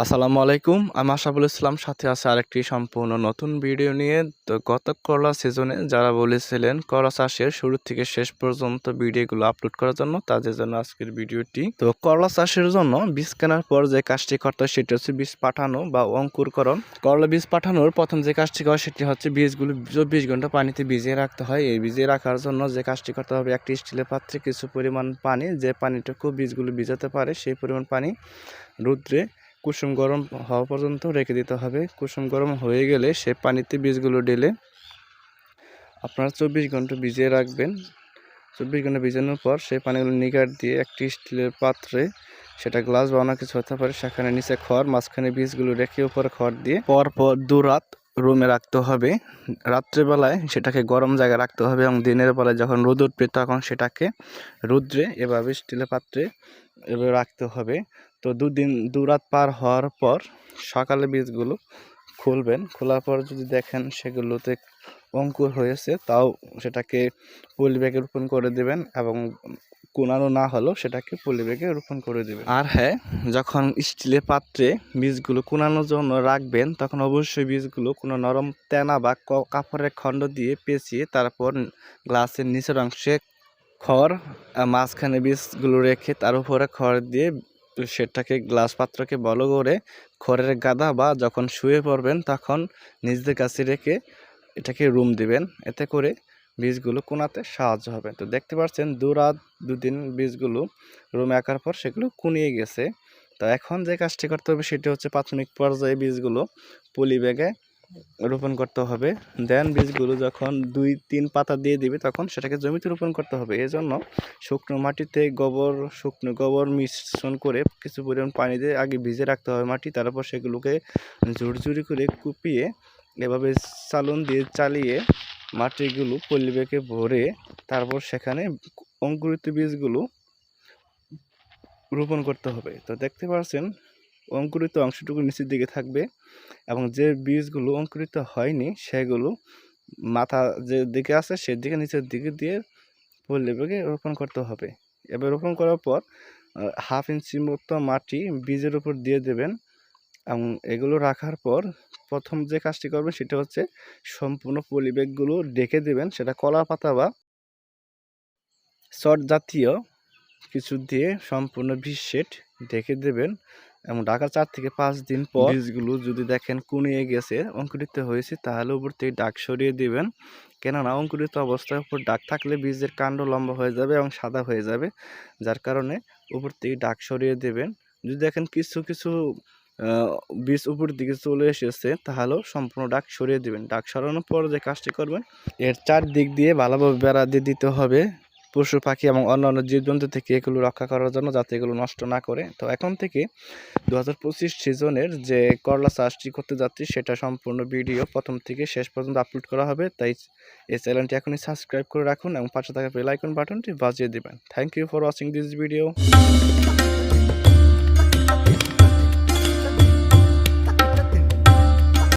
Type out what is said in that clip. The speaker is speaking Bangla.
আসসালামু আলাইকুম। আমি আশাফুল ইসলাম, সাথে আছে আরেকটি সম্পূর্ণ নতুন ভিডিও নিয়ে। তো গত করলা সিজনে যারা বলেছিলেন, করলা চাষের শুরু থেকে শেষ পর্যন্ত ভিডিওগুলো আপলোড করার জন্য, তাদের জন্য আজকের ভিডিওটি। তো করলা চাষের জন্য বীজ কেনার পর যে কাজটি করতে হয়, সেটি হচ্ছে বীজ পাঠানো বা অঙ্কুরকরণ। করলা বীজ পাঠানোর প্রথম যে কাজটি করা সেটি হচ্ছে বীজগুলো চব্বিশ ঘণ্টা পানিতে ভিজিয়ে রাখতে হয়। এই ভিজিয়ে রাখার জন্য যে কাজটি করতে হবে, একটি স্টিলের পাত্রে কিছু পরিমাণ পানি, যে পানিটুকু বীজগুলো ভিজাতে পারে, সেই পরিমাণ পানি রুদ্রে কুসুম গরম হওয়া পর্যন্ত রেখে দিতে হবে। কুসুম গরম হয়ে গেলে সে পানিতে বীজগুলো ঢেলে আপনারা চব্বিশ ঘণ্টা ভিজিয়ে রাখবেন। চব্বিশ ঘণ্টা ভিজানোর পর সেই পানিগুলো নিগার দিয়ে একটি স্টিলের পাত্রে সেটা গ্লাস বা অন্য কিছু হতে পারে, সেখানে নিচে খড়, মাঝখানে বীজগুলো রেখে উপরে খড় দিয়ে পর পর দু রাত রুমে রাখতে হবে। রাত্রেবেলায় সেটাকে গরম জায়গায় রাখতে হবে এবং দিনের বেলায় যখন রোদ উঠবে তখন সেটাকে রুদ্রে এভাবে স্টিলের পাত্রে এভাবে রাখতে হবে। তো দুদিন দু রাত পার হওয়ার পর সকালে বীজগুলো খুলবেন। খোলার পর যদি দেখেন সেগুলোতে অঙ্কুর হয়েছে, তাও সেটাকে পলি ব্যাগে রোপণ করে দেবেন এবং কোনানো না হলেও সেটাকে পলি ব্যাগে রোপণ করে দেবেন। আর হ্যাঁ যখন স্টিলের পাত্রে বীজগুলো কোনানোর জন্য রাখবেন, তখন অবশ্যই বীজগুলো কোনো নরম তেনা বা কাপড়ের খণ্ড দিয়ে পেঁচিয়ে তারপর গ্লাসের নিচের অংশে খড় মাঝখানে বীজগুলো রেখে তার উপরে খড় দিয়ে সেটাকে গ্লাস পাত্রকে বলো করে খড়ের গাদা বা যখন শুয়ে পড়বেন, তখন নিজেদের কাছে রেখে এটাকে রুম দিবেন। এতে করে বীজগুলো কোনাতে সাহায্য হবে। তো দেখতে পাচ্ছেন, দু রাত দুদিন বীজগুলো রুমে আঁকার পর সেগুলো কুনিয়ে গেছে। তো এখন যে কাজটি করতে হবে সেটি হচ্ছে প্রাথমিক পর্যায়ে বীজগুলো পলি ব্যাগে রোপণ করতে হবে। দেন বীজগুলো যখন দুই, তিন পাতা দিয়ে দিবে তখন সেটাকে জমিতে রোপণ করতে হবে। এজন্য শুকনো মাটিতে গোবর, শুকনো গোবর মিশ্রণ করে কিছু পরিমাণ পানি দিয়ে আগে ভিজে রাখতে হবে মাটি, তারপর সেগুলোকে ঝুরঝুরি করে কুপিয়ে এভাবে চালন দিয়ে চালিয়ে মাটিগুলো পল্লিবেগে ভরে তারপর সেখানে অঙ্কুরিত বীজগুলো রোপণ করতে হবে। তো দেখতে পাচ্ছেন, অঙ্কুরিত অংশটুকু নিচের দিকে থাকবে এবং যে বীজগুলো অঙ্কুরিত হয়নি, সেগুলো মাথা যে দিকে আছে সেদিকে নিচের দিকে দিয়ে পল্লিবেগে রোপণ করতে হবে। এবার রোপণ করার পর হাফ ইঞ্চি মতো মাটি বীজের উপর দিয়ে দেবেন। এবং এগুলো রাখার পর প্রথম যে কাজটি করবেন সেটা হচ্ছে সম্পূর্ণ পলিব্যাগগুলো ডেকে দেবেন। সেটা কলা পাতা বা চট জাতীয় কিছু দিয়ে সম্পূর্ণ সেট ঢেকে দেবেন এবং ঢাকার চার থেকে পাঁচ দিন পর বীজগুলো যদি দেখেন কুনিয়ে গেছে, অঙ্কুরিত হয়েছে, তাহলে উপর থেকে ডাক সরিয়ে দেবেন। কেননা অঙ্কুরিত অবস্থায় উপর ডাক থাকলে বীজের কাণ্ড লম্বা হয়ে যাবে এবং সাদা হয়ে যাবে। যার কারণে উপর থেকে ডাক সরিয়ে দেবেন। যদি দেখেন কিছু কিছু বীজ উপর দিকে চলে এসেছে তাহলেও সম্পূর্ণ ডাক সরিয়ে দিবেন। ডাক সরানোর পর যে কাজটি করবেন, এর চারদিক দিয়ে ভালোভাবে বেড়া দিয়ে দিতে হবে। পশু, পাখি এবং অন্যান্য জীবজন্তু থেকে এগুলো রক্ষা করার জন্য যাতে এগুলো নষ্ট না করে। তো এখন থেকে দু হাজার পঁচিশ সিজনের যে করলা চাষটি করতে যাচ্ছি, সেটা সম্পূর্ণ ভিডিও প্রথম থেকে শেষ পর্যন্ত আপলোড করা হবে। তাই এই চ্যানেলটি এখনই সাবস্ক্রাইব করে রাখুন এবং পাশে থাকা বেল আইকন বাটনটি বাজিয়ে দেবেন। Thank you for watching this video